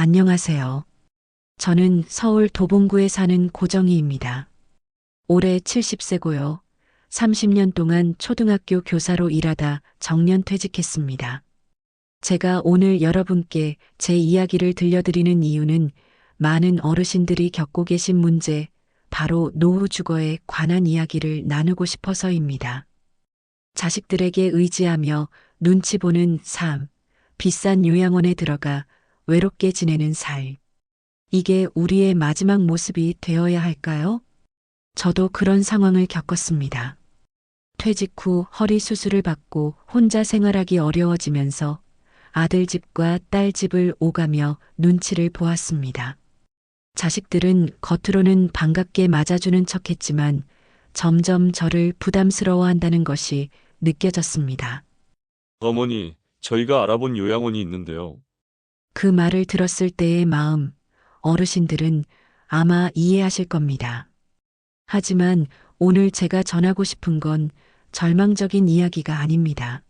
안녕하세요. 저는 서울 도봉구에 사는 고정희입니다. 올해 70세고요. 30년 동안 초등학교 교사로 일하다 정년 퇴직했습니다. 제가 오늘 여러분께 제 이야기를 들려드리는 이유는 많은 어르신들이 겪고 계신 문제, 바로 노후 주거에 관한 이야기를 나누고 싶어서입니다. 자식들에게 의지하며 눈치 보는 삶, 비싼 요양원에 들어가 외롭게 지내는 살. 이게 우리의 마지막 모습이 되어야 할까요? 저도 그런 상황을 겪었습니다. 퇴직 후 허리 수술을 받고 혼자 생활하기 어려워지면서 아들 집과 딸 집을 오가며 눈치를 보았습니다. 자식들은 겉으로는 반갑게 맞아주는 척 했지만 점점 저를 부담스러워 한다는 것이 느껴졌습니다. 어머니, 저희가 알아본 요양원이 있는데요. 그 말을 들었을 때의 마음, 어르신들은 아마 이해하실 겁니다. 하지만 오늘 제가 전하고 싶은 건 절망적인 이야기가 아닙니다.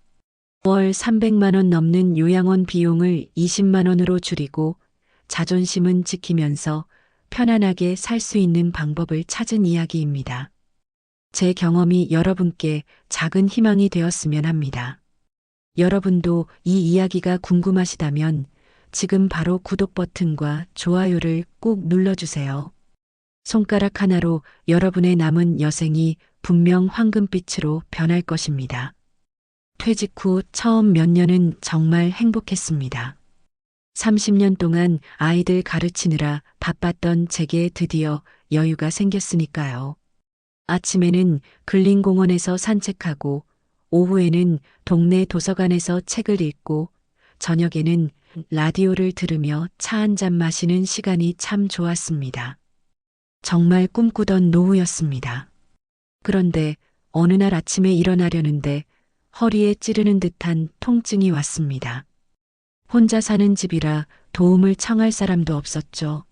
월 300만원 넘는 요양원 비용을 20만원으로 줄이고 자존심은 지키면서 편안하게 살 수 있는 방법을 찾은 이야기입니다. 제 경험이 여러분께 작은 희망이 되었으면 합니다. 여러분도 이 이야기가 궁금하시다면 지금 바로 구독 버튼과 좋아요를 꼭 눌러주세요. 손가락 하나로 여러분의 남은 여생이 분명 황금빛으로 변할 것입니다. 퇴직 후 처음 몇 년은 정말 행복했습니다. 30년 동안 아이들 가르치느라 바빴던 제게 드디어 여유가 생겼으니까요. 아침에는 근린공원에서 산책하고 오후에는 동네 도서관에서 책을 읽고 저녁에는 라디오를 들으며 차 한 잔 마시는 시간이 참 좋았습니다. 정말 꿈꾸던 노후였습니다. 그런데 어느 날 아침에 일어나려는데 허리에 찌르는 듯한 통증이 왔습니다. 혼자 사는 집이라 도움을 청할 사람도 없었죠.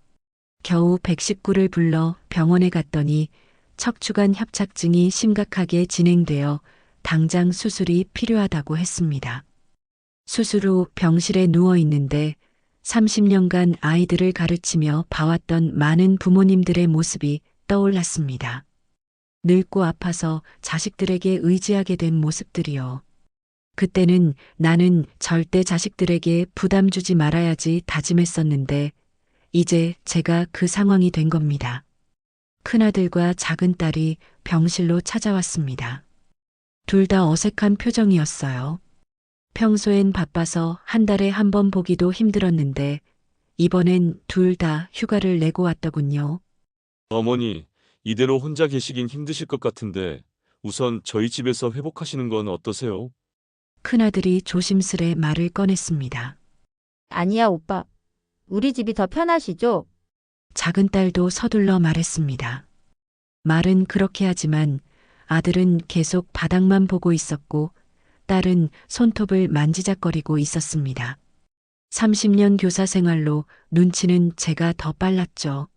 겨우 119를 불러 병원에 갔더니 척추관 협착증이 심각하게 진행되어 당장 수술이 필요하다고 했습니다. 수술 후 병실에 누워 있는데 30년간 아이들을 가르치며 봐왔던 많은 부모님들의 모습이 떠올랐습니다. 늙고 아파서 자식들에게 의지하게 된 모습들이요. 그때는 나는 절대 자식들에게 부담 주지 말아야지 다짐했었는데, 이제 제가 그 상황이 된 겁니다. 큰아들과 작은 딸이 병실로 찾아왔습니다. 둘 다 어색한 표정이었어요. 평소엔 바빠서 한 달에 한 번 보기도 힘들었는데, 이번엔 둘 다 휴가를 내고 왔더군요. 어머니, 이대로 혼자 계시긴 힘드실 것 같은데 우선 저희 집에서 회복하시는 건 어떠세요? 큰아들이 조심스레 말을 꺼냈습니다. 아니야, 오빠. 우리 집이 더 편하시죠? 작은 딸도 서둘러 말했습니다. 말은 그렇게 하지만 아들은 계속 바닥만 보고 있었고 딸은 손톱을 만지작거리고 있었습니다. 30년 교사 생활로 눈치는 제가 더 빨랐죠.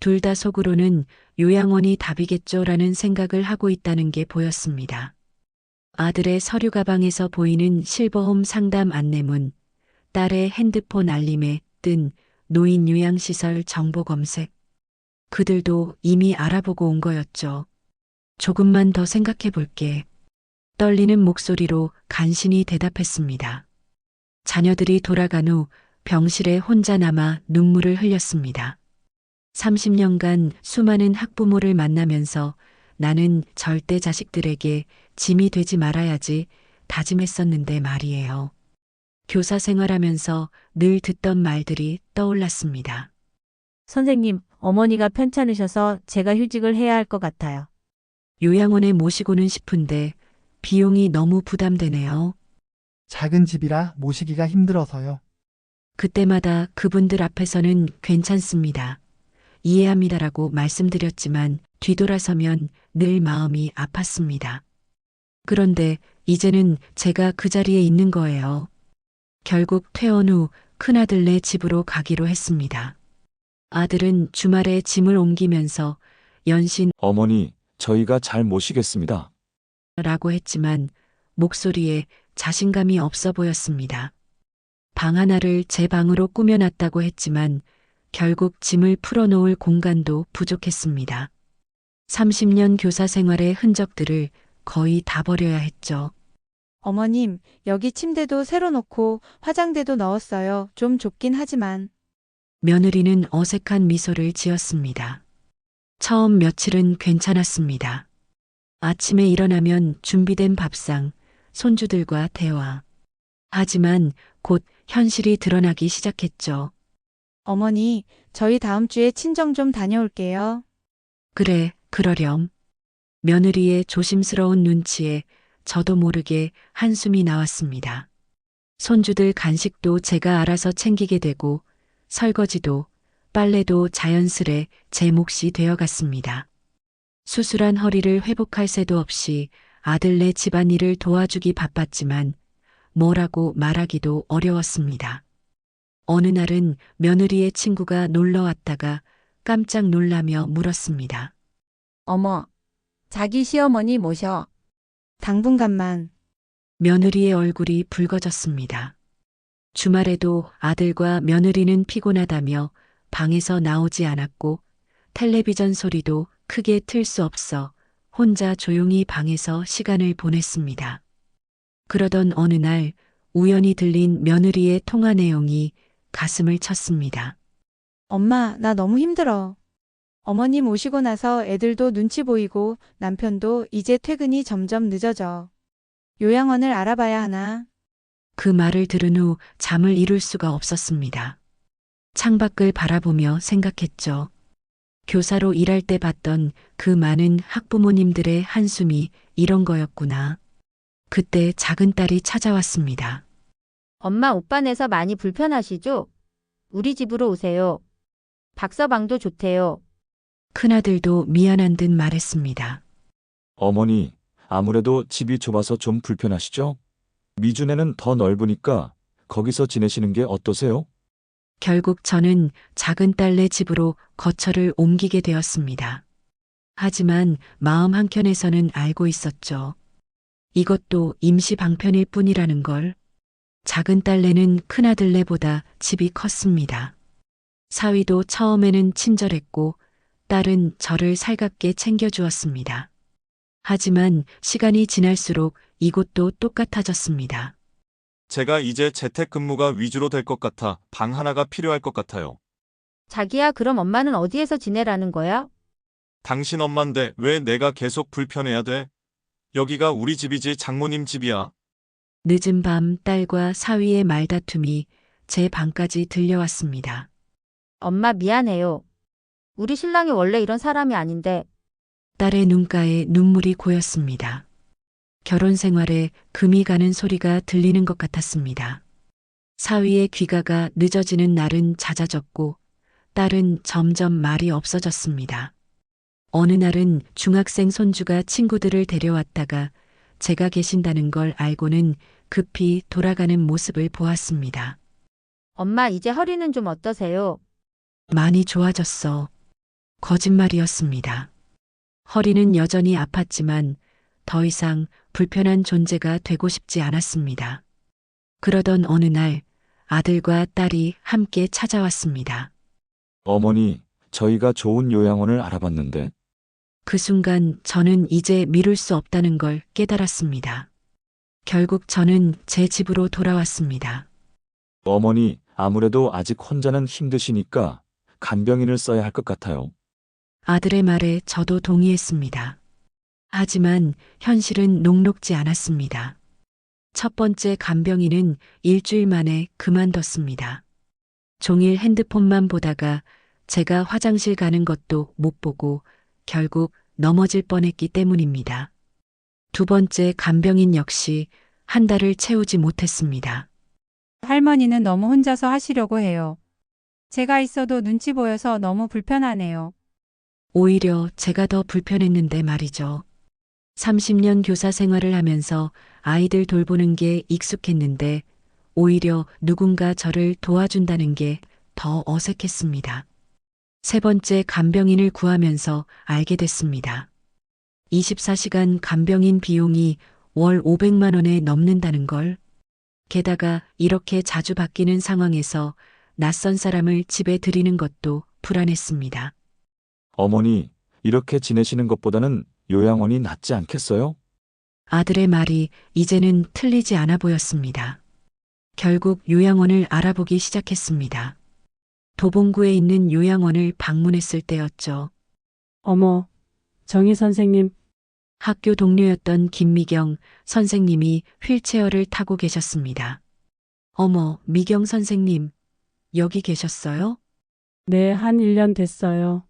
둘 다 속으로는 요양원이 답이겠죠라는 생각을 하고 있다는 게 보였습니다. 아들의 서류 가방에서 보이는 실버홈 상담 안내문, 딸의 핸드폰 알림에 뜬 노인 요양시설 정보 검색. 그들도 이미 알아보고 온 거였죠. 조금만 더 생각해 볼게. 떨리는 목소리로 간신히 대답했습니다. 자녀들이 돌아간 후 병실에 혼자 남아 눈물을 흘렸습니다. 30년간 수많은 학부모를 만나면서 나는 절대 자식들에게 짐이 되지 말아야지 다짐했었는데 말이에요. 교사 생활하면서 늘 듣던 말들이 떠올랐습니다. 선생님, 어머니가 편찮으셔서 제가 휴직을 해야 할 것 같아요. 요양원에 모시고는 싶은데 비용이 너무 부담되네요. 작은 집이라 모시기가 힘들어서요. 그때마다 그분들 앞에서는 괜찮습니다. 이해합니다라고 말씀드렸지만 뒤돌아서면 늘 마음이 아팠습니다. 그런데 이제는 제가 그 자리에 있는 거예요. 결국 퇴원 후 큰아들네 집으로 가기로 했습니다. 아들은 주말에 짐을 옮기면서 연신 어머니, 저희가 잘 모시겠습니다. 라고 했지만 목소리에 자신감이 없어 보였습니다. 방 하나를 제 방으로 꾸며놨다고 했지만 결국 짐을 풀어놓을 공간도 부족했습니다. 30년 교사 생활의 흔적들을 거의 다 버려야 했죠. 어머님, 여기 침대도 새로 놓고 화장대도 넣었어요. 좀 좁긴 하지만. 며느리는 어색한 미소를 지었습니다. 처음 며칠은 괜찮았습니다. 아침에 일어나면 준비된 밥상, 손주들과 대화. 하지만 곧 현실이 드러나기 시작했죠. 어머니, 저희 다음 주에 친정 좀 다녀올게요. 그래, 그러렴. 며느리의 조심스러운 눈치에 저도 모르게 한숨이 나왔습니다. 손주들 간식도 제가 알아서 챙기게 되고 설거지도 빨래도 자연스레 제 몫이 되어갔습니다. 수술한 허리를 회복할 새도 없이 아들 네 집안일을 도와주기 바빴지만 뭐라고 말하기도 어려웠습니다. 어느 날은 며느리의 친구가 놀러 왔다가 깜짝 놀라며 물었습니다. 어머, 자기 시어머니 모셔. 당분간만. 며느리의 얼굴이 붉어졌습니다. 주말에도 아들과 며느리는 피곤하다며 방에서 나오지 않았고 텔레비전 소리도 크게 틀 수 없어 혼자 조용히 방에서 시간을 보냈습니다. 그러던 어느 날 우연히 들린 며느리의 통화 내용이 가슴을 쳤습니다. 엄마, 나 너무 힘들어. 어머님 오시고 나서 애들도 눈치 보이고 남편도 이제 퇴근이 점점 늦어져. 요양원을 알아봐야 하나? 그 말을 들은 후 잠을 이룰 수가 없었습니다. 창밖을 바라보며 생각했죠. 교사로 일할 때 봤던 그 많은 학부모님들의 한숨이 이런 거였구나. 그때 작은 딸이 찾아왔습니다. 엄마 오빠네서 많이 불편하시죠? 우리 집으로 오세요. 박서방도 좋대요. 큰아들도 미안한 듯 말했습니다. 어머니, 아무래도 집이 좁아서 좀 불편하시죠? 미준에는 더 넓으니까 거기서 지내시는 게 어떠세요? 결국 저는 작은 딸네 집으로 거처를 옮기게 되었습니다. 하지만 마음 한켠에서는 알고 있었죠. 이것도 임시 방편일 뿐이라는 걸. 작은 딸네는 큰아들네보다 집이 컸습니다. 사위도 처음에는 친절했고 딸은 저를 살갑게 챙겨주었습니다. 하지만 시간이 지날수록 이곳도 똑같아졌습니다. 제가 이제 재택근무가 위주로 될 것 같아 방 하나가 필요할 것 같아요. 자기야, 그럼 엄마는 어디에서 지내라는 거야? 당신 엄만데 왜 내가 계속 불편해야 돼? 여기가 우리 집이지 장모님 집이야. 늦은 밤 딸과 사위의 말다툼이 제 방까지 들려왔습니다. 엄마 미안해요. 우리 신랑이 원래 이런 사람이 아닌데 딸의 눈가에 눈물이 고였습니다. 결혼 생활에 금이 가는 소리가 들리는 것 같았습니다. 사위의 귀가가 늦어지는 날은 잦아졌고 딸은 점점 말이 없어졌습니다. 어느 날은 중학생 손주가 친구들을 데려왔다가 제가 계신다는 걸 알고는 급히 돌아가는 모습을 보았습니다. 엄마 이제 허리는 좀 어떠세요? 많이 좋아졌어. 거짓말이었습니다. 허리는 여전히 아팠지만 더 이상 불편한 존재가 되고 싶지 않았습니다. 그러던 어느 날 아들과 딸이 함께 찾아왔습니다. 어머니, 저희가 좋은 요양원을 알아봤는데 그 순간 저는 이제 미룰 수 없다는 걸 깨달았습니다. 결국 저는 제 집으로 돌아왔습니다. 어머니, 아무래도 아직 혼자는 힘드시니까 간병인을 써야 할 것 같아요. 아들의 말에 저도 동의했습니다. 하지만 현실은 녹록지 않았습니다. 첫 번째 간병인은 일주일 만에 그만뒀습니다. 종일 핸드폰만 보다가 제가 화장실 가는 것도 못 보고 결국 넘어질 뻔했기 때문입니다. 두 번째 간병인 역시 한 달을 채우지 못했습니다. 할머니는 너무 혼자서 하시려고 해요. 제가 있어도 눈치 보여서 너무 불편하네요. 오히려 제가 더 불편했는데 말이죠. 30년 교사 생활을 하면서 아이들 돌보는 게 익숙했는데 오히려 누군가 저를 도와준다는 게 더 어색했습니다. 세 번째 간병인을 구하면서 알게 됐습니다. 24시간 간병인 비용이 월 500만 원에 넘는다는 걸 게다가 이렇게 자주 바뀌는 상황에서 낯선 사람을 집에 들이는 것도 불안했습니다. 어머니, 이렇게 지내시는 것보다는 요양원이 낫지 않겠어요? 아들의 말이 이제는 틀리지 않아 보였습니다. 결국 요양원을 알아보기 시작했습니다. 도봉구에 있는 요양원을 방문했을 때였죠. 어머, 정희 선생님, 학교 동료였던 김미경 선생님이 휠체어를 타고 계셨습니다. 어머, 미경 선생님, 여기 계셨어요? 네, 한 1년 됐어요.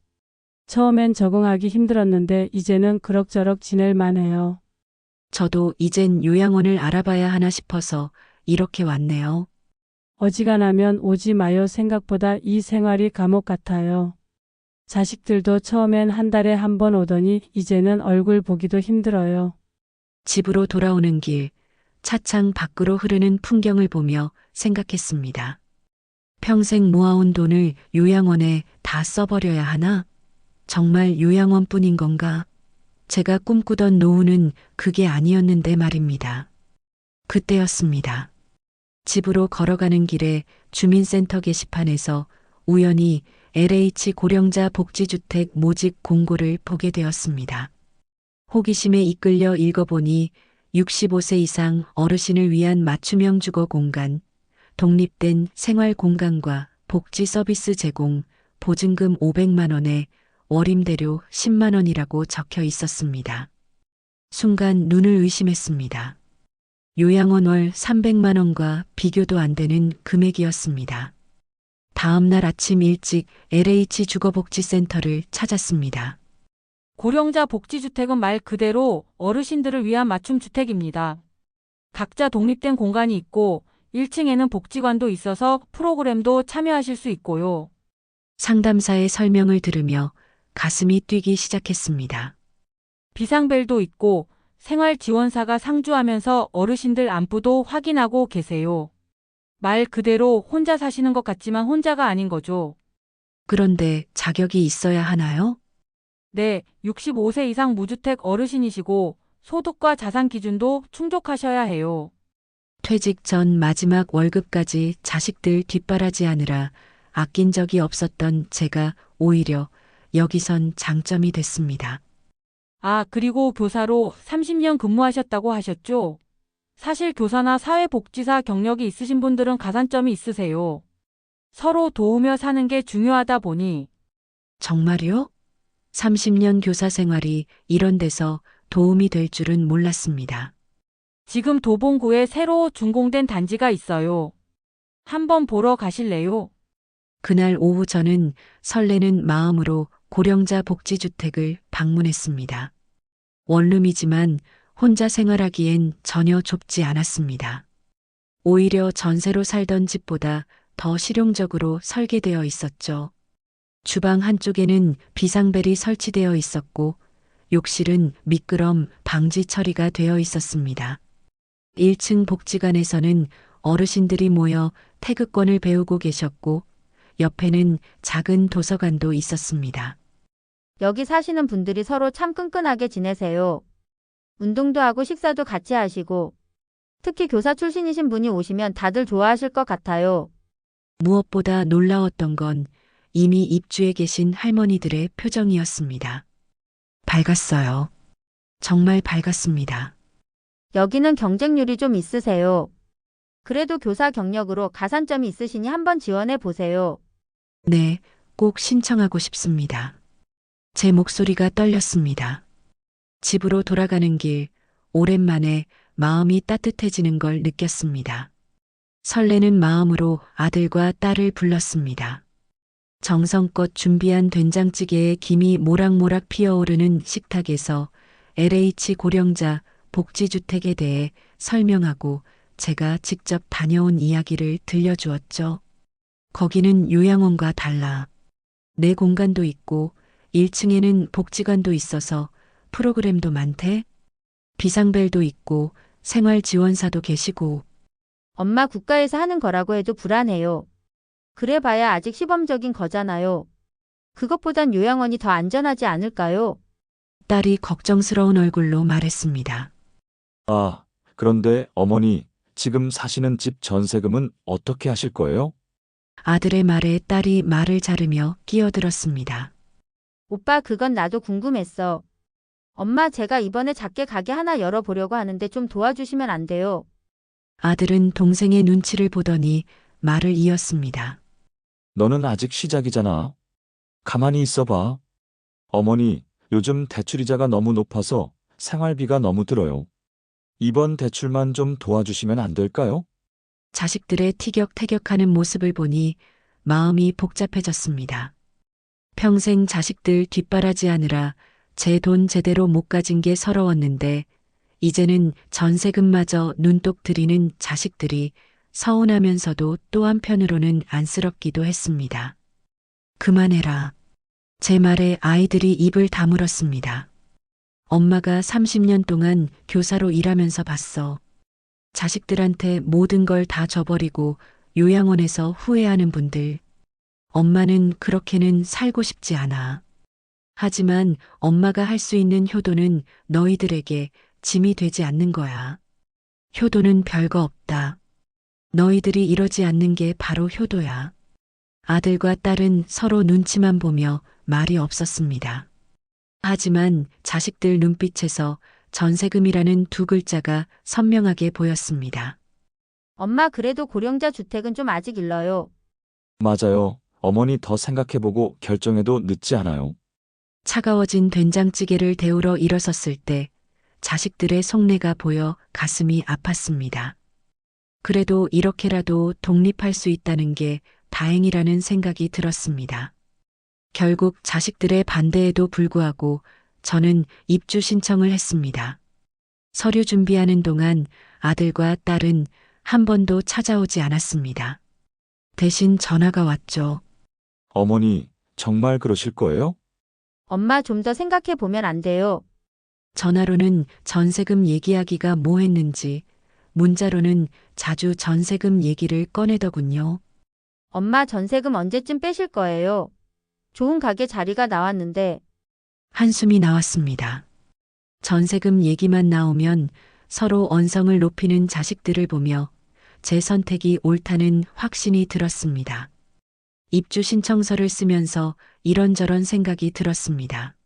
처음엔 적응하기 힘들었는데 이제는 그럭저럭 지낼 만해요. 저도 이젠 요양원을 알아봐야 하나 싶어서 이렇게 왔네요. 어지간하면 오지 마요 생각보다 이 생활이 감옥 같아요. 자식들도 처음엔 한 달에 한 번 오더니 이제는 얼굴 보기도 힘들어요. 집으로 돌아오는 길, 차창 밖으로 흐르는 풍경을 보며 생각했습니다. 평생 모아온 돈을 요양원에 다 써버려야 하나? 정말 요양원뿐인 건가? 제가 꿈꾸던 노후는 그게 아니었는데 말입니다. 그때였습니다. 집으로 걸어가는 길에 주민센터 게시판에서 우연히 LH 고령자 복지주택 모집 공고를 보게 되었습니다. 호기심에 이끌려 읽어보니 65세 이상 어르신을 위한 맞춤형 주거 공간, 독립된 생활 공간과 복지 서비스 제공, 보증금 500만 원에 월임대료 10만 원이라고 적혀 있었습니다. 순간 눈을 의심했습니다. 요양원 월 300만 원과 비교도 안 되는 금액이었습니다. 다음 날 아침 일찍 LH 주거복지센터를 찾았습니다. 고령자 복지주택은 말 그대로 어르신들을 위한 맞춤 주택입니다. 각자 독립된 공간이 있고 1층에는 복지관도 있어서 프로그램도 참여하실 수 있고요. 상담사의 설명을 들으며 가슴이 뛰기 시작했습니다. 비상벨도 있고 생활 지원사가 상주하면서 어르신들 안부도 확인하고 계세요. 말 그대로 혼자 사시는 것 같지만 혼자가 아닌 거죠. 그런데 자격이 있어야 하나요? 네, 65세 이상 무주택 어르신이시고 소득과 자산 기준도 충족하셔야 해요. 퇴직 전 마지막 월급까지 자식들 뒷바라지하느라 아낀 적이 없었던 제가 오히려 여기선 장점이 됐습니다. 아, 그리고 교사로 30년 근무하셨다고 하셨죠? 사실 교사나 사회복지사 경력이 있으신 분들은 가산점이 있으세요. 서로 도우며 사는 게 중요하다 보니 정말요? 30년 교사 생활이 이런 데서 도움이 될 줄은 몰랐습니다. 지금 도봉구에 새로 준공된 단지가 있어요. 한번 보러 가실래요? 그날 오후 저는 설레는 마음으로 고령자 복지주택을 방문했습니다. 원룸이지만 혼자 생활하기엔 전혀 좁지 않았습니다. 오히려 전세로 살던 집보다 더 실용적으로 설계되어 있었죠. 주방 한쪽에는 비상벨이 설치되어 있었고 욕실은 미끄럼 방지 처리가 되어 있었습니다. 1층 복지관에서는 어르신들이 모여 태극권을 배우고 계셨고 옆에는 작은 도서관도 있었습니다. 여기 사시는 분들이 서로 참 끈끈하게 지내세요. 운동도 하고 식사도 같이 하시고 특히 교사 출신이신 분이 오시면 다들 좋아하실 것 같아요. 무엇보다 놀라웠던 건 이미 입주해 계신 할머니들의 표정이었습니다. 밝았어요. 정말 밝았습니다. 여기는 경쟁률이 좀 있으세요. 그래도 교사 경력으로 가산점이 있으시니 한번 지원해 보세요. 네, 꼭 신청하고 싶습니다. 제 목소리가 떨렸습니다. 집으로 돌아가는 길, 오랜만에 마음이 따뜻해지는 걸 느꼈습니다. 설레는 마음으로 아들과 딸을 불렀습니다. 정성껏 준비한 된장찌개에 김이 모락모락 피어오르는 식탁에서 LH 고령자 복지주택에 대해 설명하고 제가 직접 다녀온 이야기를 들려주었죠. 거기는 요양원과 달라. 내 공간도 있고 1층에는 복지관도 있어서 프로그램도 많대. 비상벨도 있고 생활 지원사도 계시고 엄마 국가에서 하는 거라고 해도 불안해요. 그래 봐야 아직 시범적인 거잖아요. 그것보단 요양원이 더 안전하지 않을까요? 딸이 걱정스러운 얼굴로 말했습니다. 아, 그런데 어머니, 지금 사시는 집 전세금은 어떻게 하실 거예요? 아들의 말에 딸이 말을 자르며 끼어들었습니다. 오빠 그건 나도 궁금했어. 엄마 제가 이번에 작게 가게 하나 열어보려고 하는데 좀 도와주시면 안 돼요. 아들은 동생의 눈치를 보더니 말을 이었습니다. 너는 아직 시작이잖아. 가만히 있어봐. 어머니, 요즘 대출이자가 너무 높아서 생활비가 너무 들어요. 이번 대출만 좀 도와주시면 안 될까요? 자식들의 티격태격하는 모습을 보니 마음이 복잡해졌습니다. 평생 자식들 뒷바라지하느라 제 돈 제대로 못 가진 게 서러웠는데 이제는 전세금마저 눈독 들이는 자식들이 서운하면서도 또 한편으로는 안쓰럽기도 했습니다. 그만해라. 제 말에 아이들이 입을 다물었습니다. 엄마가 30년 동안 교사로 일하면서 봤어. 자식들한테 모든 걸다 줘버리고 요양원에서 후회하는 분들. 엄마는 그렇게는 살고 싶지 않아. 하지만 엄마가 할 수 있는 효도는 너희들에게 짐이 되지 않는 거야. 효도는 별거 없다. 너희들이 이러지 않는 게 바로 효도야. 아들과 딸은 서로 눈치만 보며 말이 없었습니다. 하지만 자식들 눈빛에서 전세금이라는 두 글자가 선명하게 보였습니다. 엄마 그래도 고령자 주택은 좀 아직 일러요. 맞아요. 어머니 더 생각해보고 결정해도 늦지 않아요. 차가워진 된장찌개를 데우러 일어섰을 때 자식들의 속내가 보여 가슴이 아팠습니다. 그래도 이렇게라도 독립할 수 있다는 게 다행이라는 생각이 들었습니다. 결국 자식들의 반대에도 불구하고 저는 입주 신청을 했습니다. 서류 준비하는 동안 아들과 딸은 한 번도 찾아오지 않았습니다. 대신 전화가 왔죠. 어머니, 정말 그러실 거예요? 엄마 좀 더 생각해 보면 안 돼요. 전화로는 전세금 얘기하기가 뭐 했는지, 문자로는 자주 전세금 얘기를 꺼내더군요. 엄마 전세금 언제쯤 빼실 거예요? 좋은 가게 자리가 나왔는데 한숨이 나왔습니다. 전세금 얘기만 나오면 서로 언성을 높이는 자식들을 보며 제 선택이 옳다는 확신이 들었습니다. 입주 신청서를 쓰면서 이런저런 생각이 들었습니다.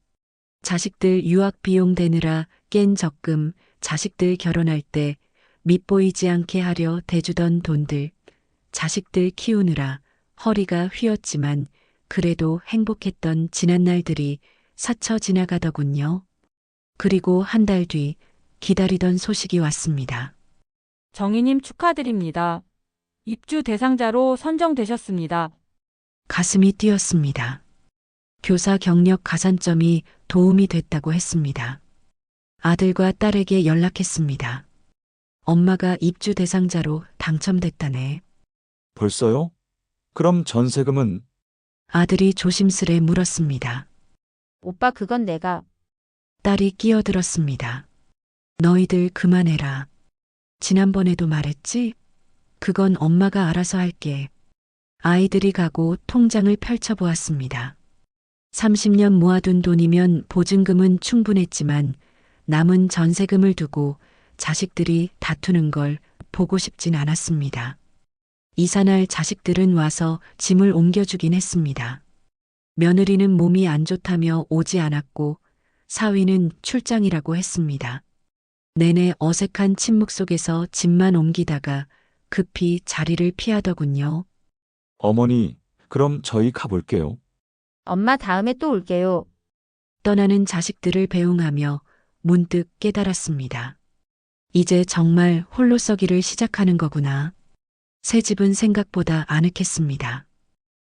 자식들 유학 비용 대느라 깬 적금, 자식들 결혼할 때 밑보이지 않게 하려 대주던 돈들, 자식들 키우느라 허리가 휘었지만 그래도 행복했던 지난 날들이 스쳐 지나가더군요. 그리고 한 달 뒤 기다리던 소식이 왔습니다. 정희님 축하드립니다. 입주 대상자로 선정되셨습니다. 가슴이 뛰었습니다. 교사 경력 가산점이 도움이 됐다고 했습니다. 아들과 딸에게 연락했습니다. 엄마가 입주 대상자로 당첨됐다네. 벌써요? 그럼 전세금은 아들이 조심스레 물었습니다. 오빠 그건 내가 딸이 끼어들었습니다. 너희들 그만해라. 지난번에도 말했지? 그건 엄마가 알아서 할게. 아이들이 가고 통장을 펼쳐보았습니다. 30년 모아둔 돈이면 보증금은 충분했지만 남은 전세금을 두고 자식들이 다투는 걸 보고 싶진 않았습니다. 이사날 자식들은 와서 짐을 옮겨주긴 했습니다. 며느리는 몸이 안 좋다며 오지 않았고 사위는 출장이라고 했습니다. 내내 어색한 침묵 속에서 짐만 옮기다가 급히 자리를 피하더군요. 어머니, 그럼 저희 가볼게요. 엄마 다음에 또 올게요. 떠나는 자식들을 배웅하며 문득 깨달았습니다. 이제 정말 홀로 서기를 시작하는 거구나. 새 집은 생각보다 아늑했습니다.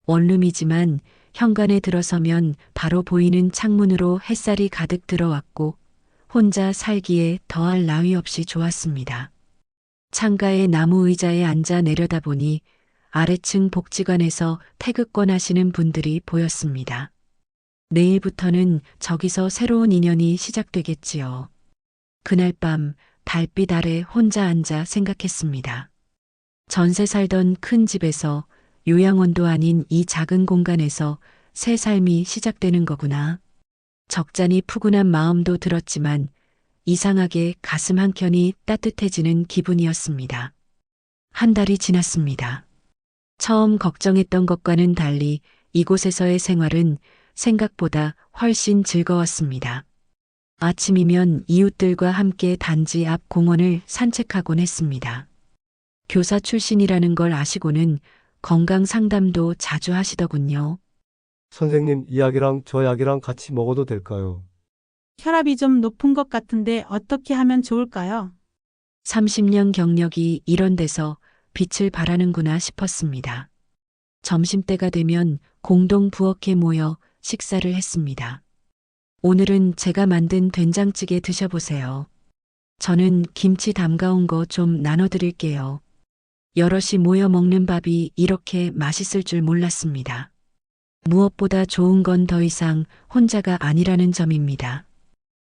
원룸이지만 현관에 들어서면 바로 보이는 창문으로 햇살이 가득 들어왔고 혼자 살기에 더할 나위 없이 좋았습니다. 창가의 나무 의자에 앉아 내려다보니 아래층 복지관에서 태극권 하시는 분들이 보였습니다. 내일부터는 저기서 새로운 인연이 시작되겠지요. 그날 밤 달빛 아래 혼자 앉아 생각했습니다. 전세 살던 큰 집에서 요양원도 아닌 이 작은 공간에서 새 삶이 시작되는 거구나. 적잖이 푸근한 마음도 들었지만 이상하게 가슴 한켠이 따뜻해지는 기분이었습니다. 한 달이 지났습니다. 처음 걱정했던 것과는 달리 이곳에서의 생활은 생각보다 훨씬 즐거웠습니다. 아침이면 이웃들과 함께 단지 앞 공원을 산책하곤 했습니다. 교사 출신이라는 걸 아시고는 건강 상담도 자주 하시더군요. 선생님, 이 약이랑 저 약이랑 같이 먹어도 될까요? 혈압이 좀 높은 것 같은데 어떻게 하면 좋을까요? 30년 경력이 이런 데서 빛을 발하는구나 싶었습니다. 점심때가 되면 공동 부엌에 모여 식사를 했습니다. 오늘은 제가 만든 된장찌개 드셔보세요. 저는 김치 담가온 거 좀 나눠드릴게요. 여럿이 모여 먹는 밥이 이렇게 맛있을 줄 몰랐습니다. 무엇보다 좋은 건 더 이상 혼자가 아니라는 점입니다.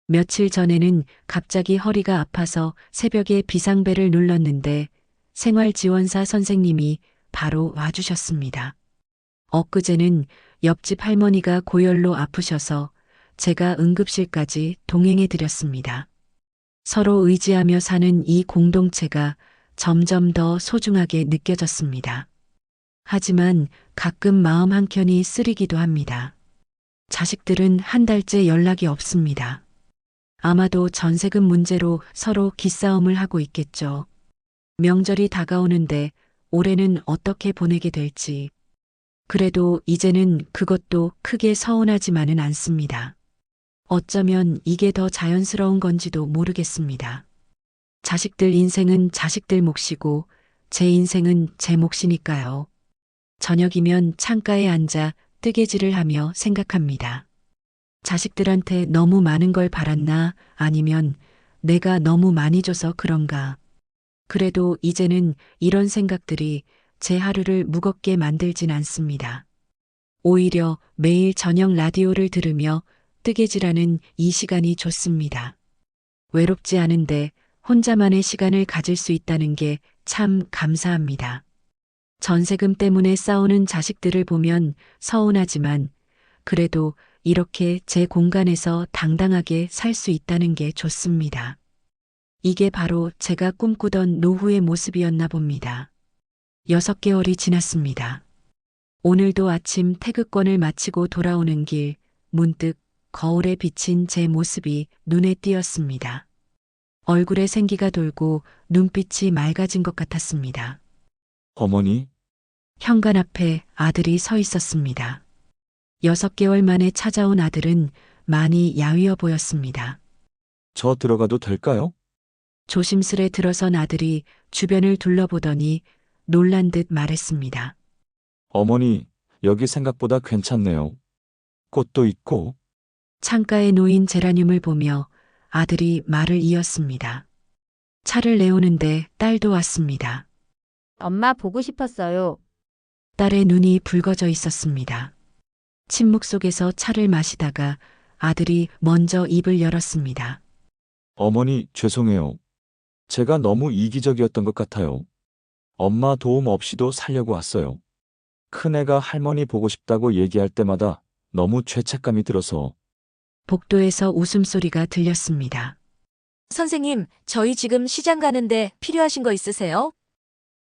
며칠 전에는 갑자기 허리가 아파서 새벽에 비상벨을 눌렀는데 생활지원사 선생님이 바로 와주셨습니다. 엊그제는 옆집 할머니가 고열로 아프셔서 제가 응급실까지 동행해 드렸습니다. 서로 의지하며 사는 이 공동체가 점점 더 소중하게 느껴졌습니다. 하지만 가끔 마음 한켠이 쓰리기도 합니다. 자식들은 한 달째 연락이 없습니다. 아마도 전세금 문제로 서로 기싸움을 하고 있겠죠. 명절이 다가오는데 올해는 어떻게 보내게 될지. 그래도 이제는 그것도 크게 서운하지만은 않습니다. 어쩌면 이게 더 자연스러운 건지도 모르겠습니다. 자식들 인생은 자식들 몫이고 제 인생은 제 몫이니까요. 저녁이면 창가에 앉아 뜨개질을 하며 생각합니다. 자식들한테 너무 많은 걸 바랐나 아니면 내가 너무 많이 줘서 그런가. 그래도 이제는 이런 생각들이 제 하루를 무겁게 만들진 않습니다. 오히려 매일 저녁 라디오를 들으며 뜨개질하는 이 시간이 좋습니다. 외롭지 않은데 혼자만의 시간을 가질 수 있다는 게 참 감사합니다. 전세금 때문에 싸우는 자식들을 보면 서운하지만 그래도 이렇게 제 공간에서 당당하게 살 수 있다는 게 좋습니다. 이게 바로 제가 꿈꾸던 노후의 모습이었나 봅니다. 여섯 개월이 지났습니다. 오늘도 아침 태극권을 마치고 돌아오는 길, 문득 거울에 비친 제 모습이 눈에 띄었습니다. 얼굴에 생기가 돌고 눈빛이 맑아진 것 같았습니다. 어머니, 현관 앞에 아들이 서 있었습니다. 여섯 개월 만에 찾아온 아들은 많이 야위어 보였습니다. 저 들어가도 될까요? 조심스레 들어선 아들이 주변을 둘러보더니 놀란 듯 말했습니다. 어머니, 여기 생각보다 괜찮네요. 꽃도 있고, 창가에 놓인 제라늄을 보며 아들이 말을 이었습니다. 차를 내오는데 딸도 왔습니다. 엄마 보고 싶었어요. 딸의 눈이 붉어져 있었습니다. 침묵 속에서 차를 마시다가 아들이 먼저 입을 열었습니다. 어머니, 죄송해요. 제가 너무 이기적이었던 것 같아요. 엄마 도움 없이도 살려고 왔어요. 큰애가 할머니 보고 싶다고 얘기할 때마다 너무 죄책감이 들어서 복도에서 웃음소리가 들렸습니다. 선생님, 저희 지금 시장 가는데 필요하신 거 있으세요?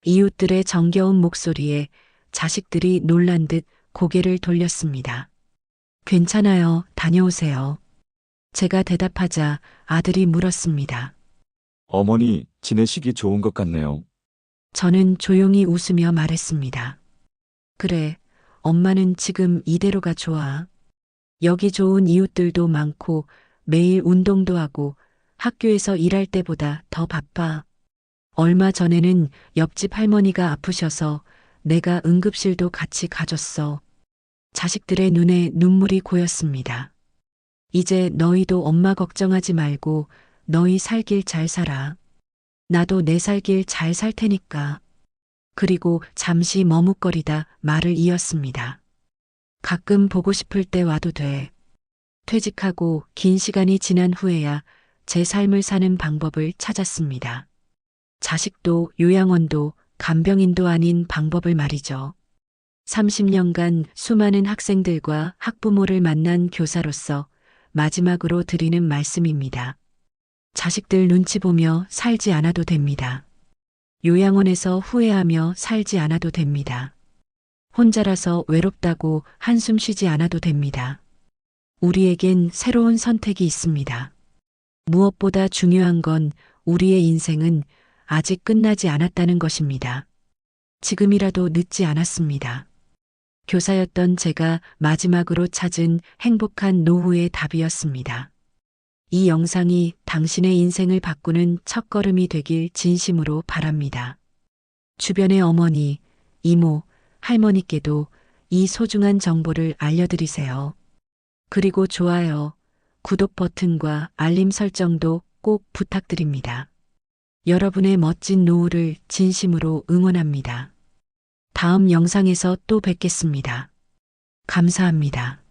이웃들의 정겨운 목소리에 자식들이 놀란 듯 고개를 돌렸습니다. 괜찮아요. 다녀오세요. 제가 대답하자 아들이 물었습니다. 어머니, 지내시기 좋은 것 같네요. 저는 조용히 웃으며 말했습니다. 그래, 엄마는 지금 이대로가 좋아. 여기 좋은 이웃들도 많고 매일 운동도 하고 학교에서 일할 때보다 더 바빠. 얼마 전에는 옆집 할머니가 아프셔서 내가 응급실도 같이 가줬어. 자식들의 눈에 눈물이 고였습니다. 이제 너희도 엄마 걱정하지 말고 너희 살길 잘 살아. 나도 내 살길 잘 살 테니까. 그리고 잠시 머뭇거리다 말을 이었습니다. 가끔 보고 싶을 때 와도 돼. 퇴직하고 긴 시간이 지난 후에야 제 삶을 사는 방법을 찾았습니다. 자식도 요양원도 간병인도 아닌 방법을 말이죠. 30년간 수많은 학생들과 학부모를 만난 교사로서 마지막으로 드리는 말씀입니다. 자식들 눈치 보며 살지 않아도 됩니다. 요양원에서 후회하며 살지 않아도 됩니다. 혼자라서 외롭다고 한숨 쉬지 않아도 됩니다. 우리에겐 새로운 선택이 있습니다. 무엇보다 중요한 건 우리의 인생은 아직 끝나지 않았다는 것입니다. 지금이라도 늦지 않았습니다. 교사였던 제가 마지막으로 찾은 행복한 노후의 답이었습니다. 이 영상이 당신의 인생을 바꾸는 첫걸음이 되길 진심으로 바랍니다. 주변의 어머니, 이모, 할머니께도 이 소중한 정보를 알려드리세요. 그리고 좋아요, 구독 버튼과 알림 설정도 꼭 부탁드립니다. 여러분의 멋진 노후를 진심으로 응원합니다. 다음 영상에서 또 뵙겠습니다. 감사합니다.